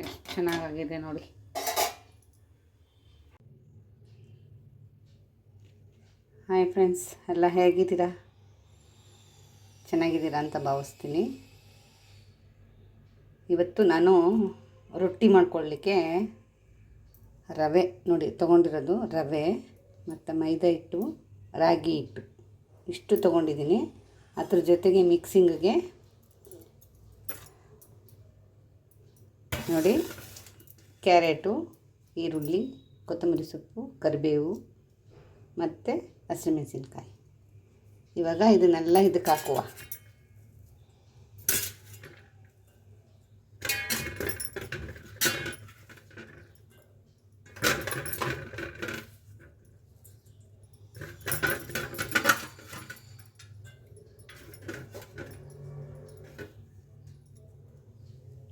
ಎಷ್ಟು ಚೆನ್ನಾಗಾಗಿದೆ ನೋಡಿ. ಹಾಯ್ ಫ್ರೆಂಡ್ಸ್ ಎಲ್ಲ ಹೇಗಿದ್ದೀರಾ? ಚೆನ್ನಾಗಿದ್ದೀರಾ ಅಂತ ಭಾವಿಸ್ತೀನಿ. ಇವತ್ತು ನಾನು ರೊಟ್ಟಿ ಮಾಡ್ಕೊಳ್ಳಿಕ್ಕೆ ರವೆ ನೋಡಿ, ತೊಗೊಂಡಿರೋದು ರವೆ ಮತ್ತು ಮೈದಾ ಹಿಟ್ಟು, ರಾಗಿ ಹಿಟ್ಟು. ಇಷ್ಟು ತೊಗೊಂಡಿದ್ದೀನಿ. ಅದ್ರ ಜೊತೆಗೆ ಮಿಕ್ಸಿಂಗಿಗೆ ನೋಡಿ ಕ್ಯಾರೆಟು ಈರುಳ್ಳಿ ಕೊತ್ತಂಬರಿ ಸೊಪ್ಪು ಕರಿಬೇವು ಮತ್ತು ಹಸಿಮೆಣಸಿನ್ಕಾಯಿ. ಇವಾಗ ಇದನ್ನೆಲ್ಲ ಇದಕ್ಕೆ ಹಾಕುವ.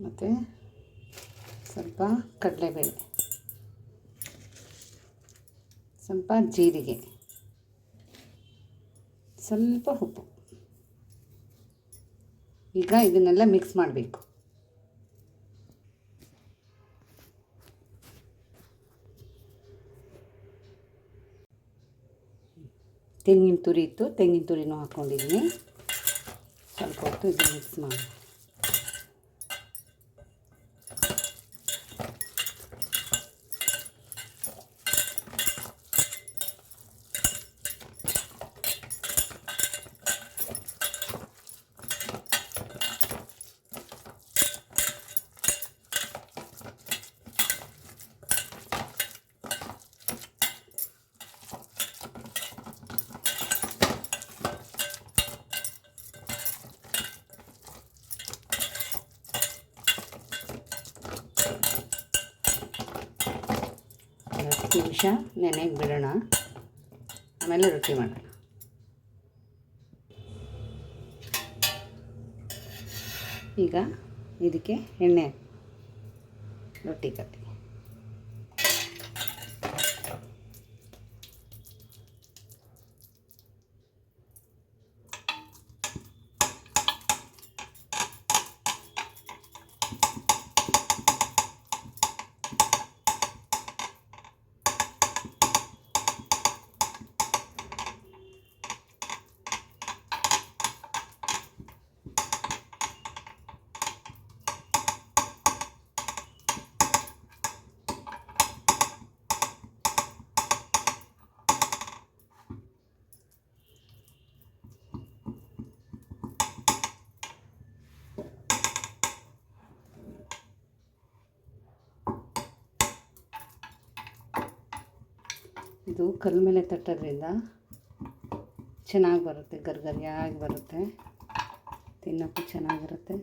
ಮತ್ತು ಸ್ವಲ್ಪ ಕಡಲೆಬೇಳೆ, ಸ್ವಲ್ಪ ಜೀರಿಗೆ, ಸ್ವಲ್ಪ ಉಪ್ಪು. ಈಗ ಇದನ್ನೆಲ್ಲ ಮಿಕ್ಸ್ ಮಾಡಬೇಕು. ತೆಂಗಿನ ತುರಿ ಇತ್ತು, ತೆಂಗಿನ ತುರಿನೂ ಹಾಕ್ಕೊಂಡಿದ್ದೀನಿ ಸ್ವಲ್ಪ ಹೊತ್ತು ಇದು ಮಿಕ್ಸ್ ಮಾಡಿ ಹತ್ತು ನಿಮಿಷ ನೆನೆಗೆ ಬಿಡೋಣ. ಆಮೇಲೆ ರೊಟ್ಟಿ ಮಾಡೋಣ. ಈಗ ಇದಕ್ಕೆ ಎಣ್ಣೆ ರೊಟ್ಟಿ ಕಟ್ಟಿ ಇದು ಕಲ್ಲು ಮೇಲೆ ತಟ್ಟೋದ್ರಿಂದ ಚೆನ್ನಾಗಿ ಬರುತ್ತೆ ಗರ್ಗರಿಯಾಗಿ ಬರುತ್ತೆ ತಿನ್ನೋಕ್ಕೂ ಚೆನ್ನಾಗಿರುತ್ತೆ.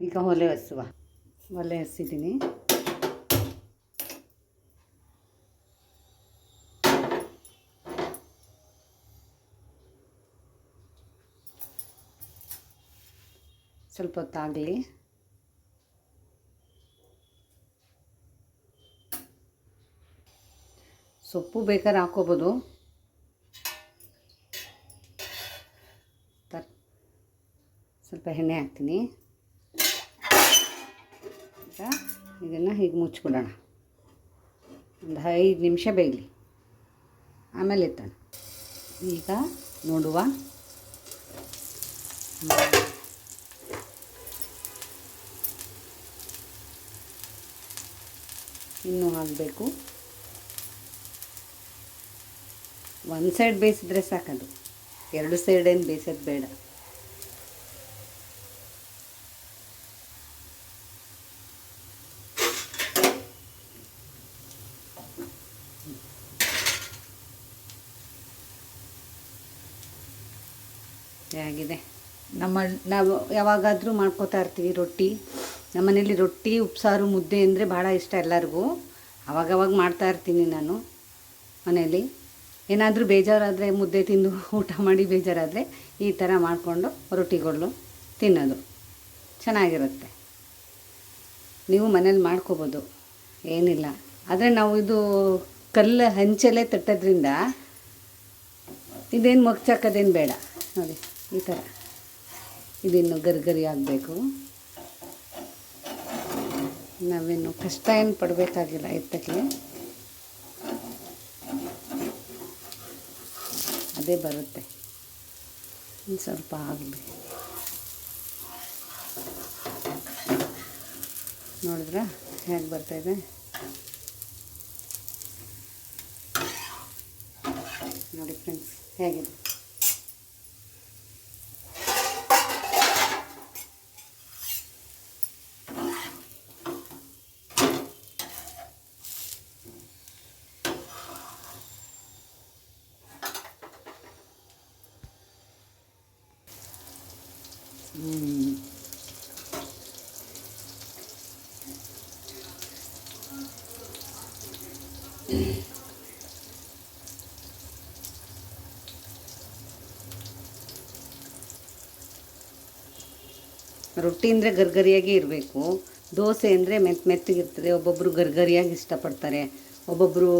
ಈಗ ಒಲೆ ಹಸುವ ಒಲೆ ಹಸಿದ್ದೀನಿ ಸ್ವಲ್ಪ ಹೊತ್ತಾಗಲಿ ಸೊಪ್ಪು ಬೇಕಾದ್ರೆ ಹಾಕೋಬೋದು ಸ್ವಲ್ಪ ಎಣ್ಣೆ ಹಾಕ್ತೀನಿ. ಇದನ್ನು ಹೀಗೆ ಮುಚ್ಚಿಬಿಡೋಣ ಒಂದು ಐದು ನಿಮಿಷ ಬೇಯಲಿ. ಆಮೇಲೆ ಎತ್ತೋಣ. ಈಗ ನೋಡುವ. ಇನ್ನೂ ಹಾಕಬೇಕು ಒಂದು ಸೈಡ್ ಬೇಯಿಸಿದ್ರೆ ಸಾಕದು. ಎರಡು ಸೈಡೇನು ಬೇಯಿಸೋದು ಬೇಡ. ಆಗಿದೆ. ನಮ್ಮ, ನಾವು ಯಾವಾಗಾದರೂ ಮಾಡ್ಕೋತಾ ಇರ್ತೀವಿ ರೊಟ್ಟಿ. ನಮ್ಮನೇಲಿ ರೊಟ್ಟಿ, ಉಪ್ಸಾರು, ಮುದ್ದೆ ಅಂದರೆ ಭಾಳ ಇಷ್ಟ ಎಲ್ಲರಿಗೂ. ಅವಾಗವಾಗ ಮಾಡ್ತಾ ಇರ್ತೀನಿ ನಾನು ಮನೆಯಲ್ಲಿ ಏನಾದರೂ ಬೇಜಾರಾದರೆ ಮುದ್ದೆ ತಿಂದು ಊಟ ಮಾಡಿ ಬೇಜಾರಾದರೆ ಈ ಥರ ಮಾಡಿಕೊಂಡು ರೊಟ್ಟಿಗಳು ತಿನ್ನೋದು. ಚೆನ್ನಾಗಿರುತ್ತೆ. ನೀವು ಮನೇಲಿ ಮಾಡ್ಕೋಬೋದು. ಏನಿಲ್ಲ. ಆದರೆ ನಾವು ಇದು ಕಲ್ಲು ಹಂಚಲೇ ತಟ್ಟೋದ್ರಿಂದ ಇದೇನು ಮಗ್ಚಾಕೋದೇನು ಬೇಡ. ನೋಡಿ. ಈ ಥರ. ಇದಿನ್ನು ಗರಿ ಆಗಬೇಕು. ನಾವೇನು ಕಷ್ಟ ಏನು ಪಡಬೇಕಾಗಿಲ್ಲ ಎತ್ತಕ್ಕೆ. ಅದೇ ಬರುತ್ತೆ. ಇನ್ನು ಸ್ವಲ್ಪ ಆಗಲಿ. ನೋಡಿದ್ರ? ಹೇಗೆ ಬರ್ತಾಯಿದೆ ನೋಡಿ ಫ್ರೆಂಡ್ಸ್ ಹೇಗಿದೆ? ರೊಟ್ಟಿ ಅಂದರೆ ಗರ್ಗರಿಯಾಗಿ ಇರಬೇಕು. ದೋಸೆ ಅಂದರೆ ಮೆತ್ ಮೆತ್ತಗಿರ್ತದೆ ಒಬ್ಬೊಬ್ಬರು ಗರ್ಗರಿಯಾಗಿ ಇಷ್ಟಪಡ್ತಾರೆ. ಒಬ್ಬೊಬ್ಬರು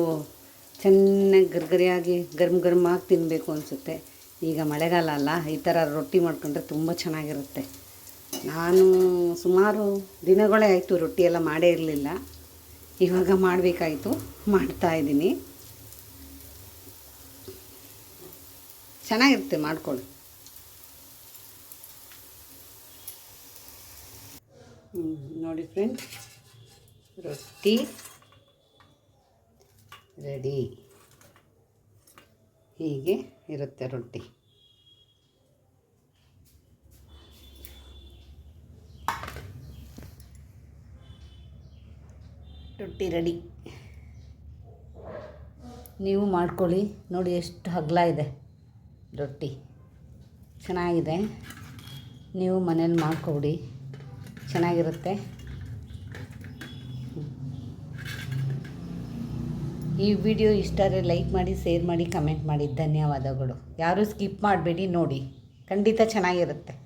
ಚೆನ್ನಾಗಿ ಗರ್ಗರಿಯಾಗಿ, ಗರ್ಮ್ ಗರ್ಮಾಗಿ ತಿನ್ನಬೇಕು ಅನಿಸುತ್ತೆ. ಈಗ ಮಳೆಗಾಲ ಅಲ್ಲ, ಈ ಥರ ರೊಟ್ಟಿ ಮಾಡ್ಕೊಂಡ್ರೆ ತುಂಬ ಚೆನ್ನಾಗಿರುತ್ತೆ. ನಾನು ಸುಮಾರು ದಿನಗಳೇ ಆಯಿತು ರೊಟ್ಟಿ ಎಲ್ಲ ಮಾಡೇ ಇರಲಿಲ್ಲ. ಇವಾಗ ಮಾಡಬೇಕಾಯಿತು, ಮಾಡ್ತಾ ಇದ್ದೀನಿ. ಚೆನ್ನಾಗಿರುತ್ತೆ, ಮಾಡ್ಕೊಳ್ಳಿ. ನೋಡಿ ಫ್ರೆಂಡ್ ರೊಟ್ಟಿ. ರೆಡಿ. ಹೀಗೆ ಇರುತ್ತೆ ರೊಟ್ಟಿ. ರೊಟ್ಟಿ ರೆಡಿ. ನೀವು ಮಾಡ್ಕೊಳ್ಳಿ. ನೋಡಿ ಎಷ್ಟು ಹಗ್ಲ ಇದೆ ರೊಟ್ಟಿ. ಚೆನ್ನಾಗಿದೆ. ನೀವು ಮನೇಲಿ ಮಾಡ್ಕೊಡಿ. ಚೆನ್ನಾಗಿರುತ್ತೆ. ಈ ವಿಡಿಯೋ ಇಷ್ಟ ಆದರೆ ಲೈಕ್ ಮಾಡಿ, ಶೇರ್ ಮಾಡಿ, ಕಮೆಂಟ್ ಮಾಡಿ. ಧನ್ಯವಾದಗಳು. ಯಾರೂ ಸ್ಕಿಪ್ ಮಾಡಬೇಡಿ, ನೋಡಿ. ಖಂಡಿತ ಚೆನ್ನಾಗಿರುತ್ತೆ.